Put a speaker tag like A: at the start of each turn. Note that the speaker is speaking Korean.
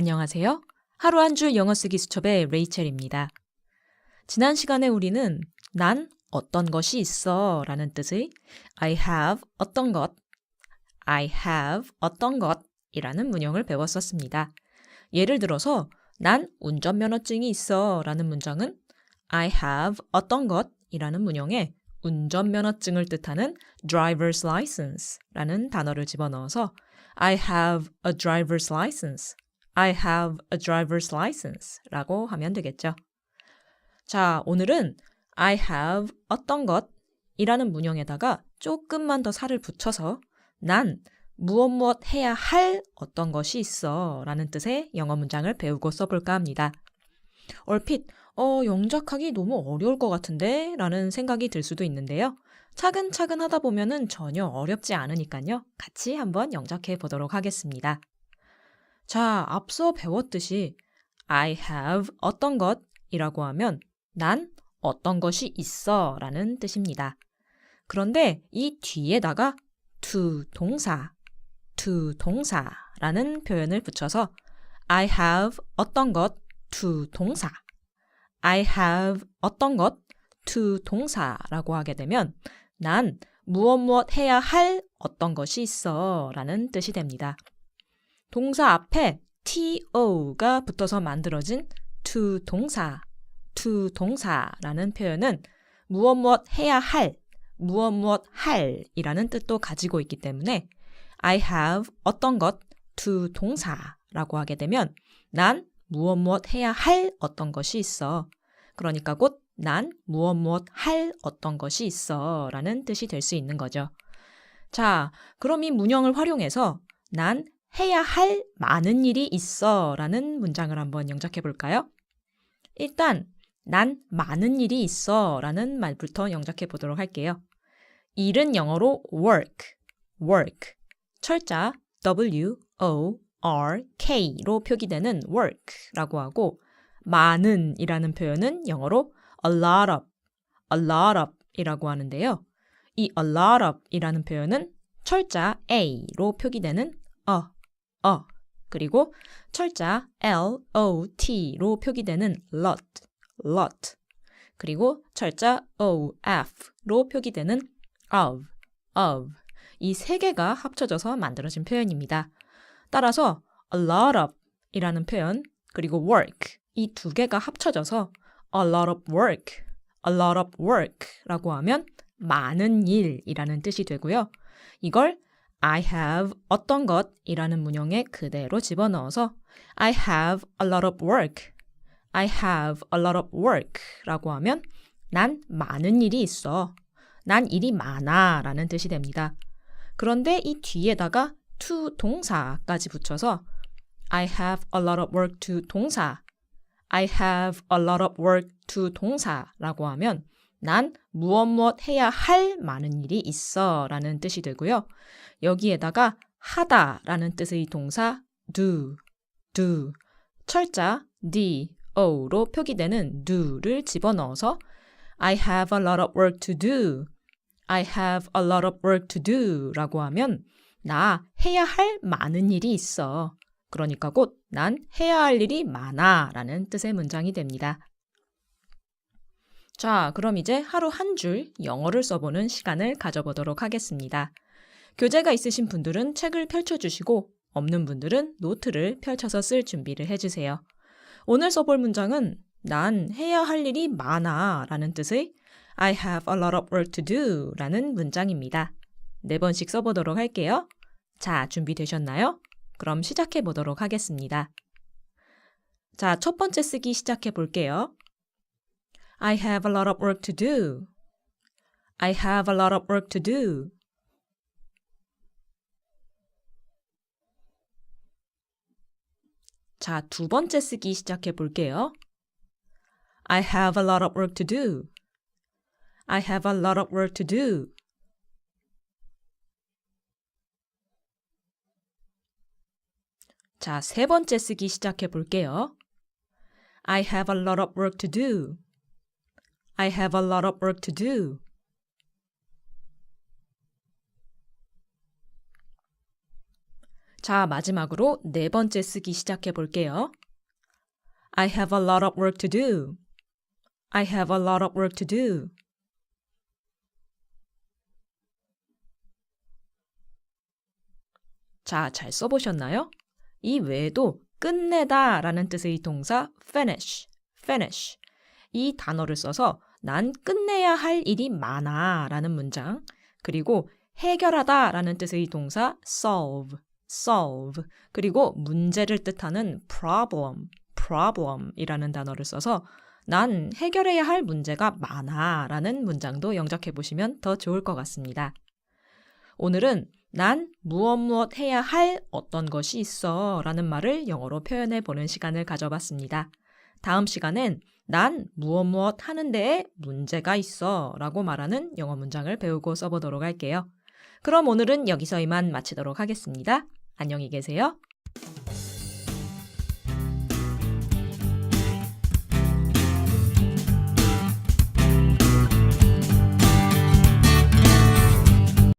A: 안녕하세요. 하루 한 줄 영어 쓰기 수첩의 레이첼입니다. 지난 시간에 우리는 난 어떤 것이 있어 라는 뜻의 I have 어떤 것, I have 어떤 것 이라는 문형을 배웠었습니다. 예를 들어서 난 운전면허증이 있어 라는 문장은 I have 어떤 것 이라는 문형에 운전면허증을 뜻하는 driver's license 라는 단어를 집어넣어서 I have a driver's license, I have a driver's license 라고 하면 되겠죠. 자, 오늘은 I have 어떤 것 이라는 문형에다가 조금만 더 살을 붙여서 난 무엇 무엇 해야 할 어떤 것이 있어 라는 뜻의 영어 문장을 배우고 써볼까 합니다. 얼핏, 어, 영작하기 너무 어려울 것 같은데? 라는 생각이 들 수도 있는데요. 차근차근 하다 보면은 전혀 어렵지 않으니까요. 같이 한번 영작해 보도록 하겠습니다. 자, 앞서 배웠듯이 I have 어떤 것이라고 하면 난 어떤 것이 있어 라는 뜻입니다. 그런데 이 뒤에다가 to 동사, to 동사라는 표현을 붙여서 I have 어떤 것 to 동사, I have 어떤 것 to 동사라고 하게 되면 난 무엇 무엇 해야 할 어떤 것이 있어 라는 뜻이 됩니다. 동사 앞에 to가 붙어서 만들어진 to 동사, to 동사라는 표현은 무엇 무엇 해야 할, 무엇 무엇 할이라는 뜻도 가지고 있기 때문에 I have 어떤 것 to 동사라고 하게 되면 난 무엇 무엇 해야 할 어떤 것이 있어. 그러니까 곧 난 무엇 무엇 할 어떤 것이 있어 라는 뜻이 될 수 있는 거죠. 자, 그럼 이 문형을 활용해서 난 해야 할 많은 일이 있어 라는 문장을 한번 영작해 볼까요? 일단, 난 많은 일이 있어 라는 말부터 영작해 보도록 할게요. 일은 영어로 work, work. 철자 W, O, R, K로 표기되는 work라고 하고 많은 이라는 표현은 영어로 a lot of, a lot of 이라고 하는데요. 이 a lot of 이라는 표현은 철자 A로 표기되는 a, a 그리고 철자 L, O, T로 표기되는 lot, lot 그리고 철자 O, F로 표기되는 of, of 이 세 개가 합쳐져서 만들어진 표현입니다. 따라서 a lot of 이라는 표현 그리고 work 이 두 개가 합쳐져서 a lot of work, a lot of work 라고 하면 많은 일이라는 뜻이 되고요. 이걸 I have 어떤 것이라는 문형에 그대로 집어넣어서 I have a lot of work, I have a lot of work 라고 하면 난 많은 일이 있어. 난 일이 많아 라는 뜻이 됩니다. 그런데 이 뒤에다가 to 동사까지 붙여서 I have a lot of work to 동사 I have a lot of work to 동사라고 하면 난 무엇 무엇 해야 할 많은 일이 있어 라는 뜻이 되고요. 여기에다가 하다 라는 뜻의 동사 do, do, 철자 d, o로 표기되는 do를 집어넣어서 I have a lot of work to do, I have a lot of work to do 라고 하면 나 해야 할 많은 일이 있어. 그러니까 곧 난 해야 할 일이 많아 라는 뜻의 문장이 됩니다. 자, 그럼 이제 하루 한 줄 영어를 써보는 시간을 가져보도록 하겠습니다. 교재가 있으신 분들은 책을 펼쳐주시고 없는 분들은 노트를 펼쳐서 쓸 준비를 해주세요. 오늘 써볼 문장은 난 해야 할 일이 많아 라는 뜻의 I have a lot of work to do 라는 문장입니다. 네 번씩 써보도록 할게요. 자, 준비되셨나요? 그럼 시작해 보도록 하겠습니다. 자, 첫 번째 쓰기 시작해 볼게요. I have a lot of work to do. I have a lot of work to do. 자, 두 번째 쓰기 시작해 볼게요. I have a lot of work to do. I have a lot of work to do. 자, 세 번째 쓰기 시작해 볼게요. I have a lot of work to do. I have a lot of work to do. 자, 마지막으로 네 번째 쓰기 시작해 볼게요. I have a lot of work to do. I have a lot of work to do. 자, 잘 써보셨나요? 이 외에도 끝내다 라는 뜻의 동사 finish, finish. 이 단어를 써서 난 끝내야 할 일이 많아 라는 문장, 그리고 해결하다 라는 뜻의 동사 solve, solve, 그리고 문제를 뜻하는 problem, problem 이라는 단어를 써서 난 해결해야 할 문제가 많아 라는 문장도 영작해 보시면 더 좋을 것 같습니다. 오늘은 난 무엇 무엇 해야 할 어떤 것이 있어 라는 말을 영어로 표현해 보는 시간을 가져봤습니다. 다음 시간엔 난 무엇 무엇 하는 데에 문제가 있어 라고 말하는 영어 문장을 배우고 써보도록 할게요. 그럼 오늘은 여기서 이만 마치도록 하겠습니다. 안녕히 계세요.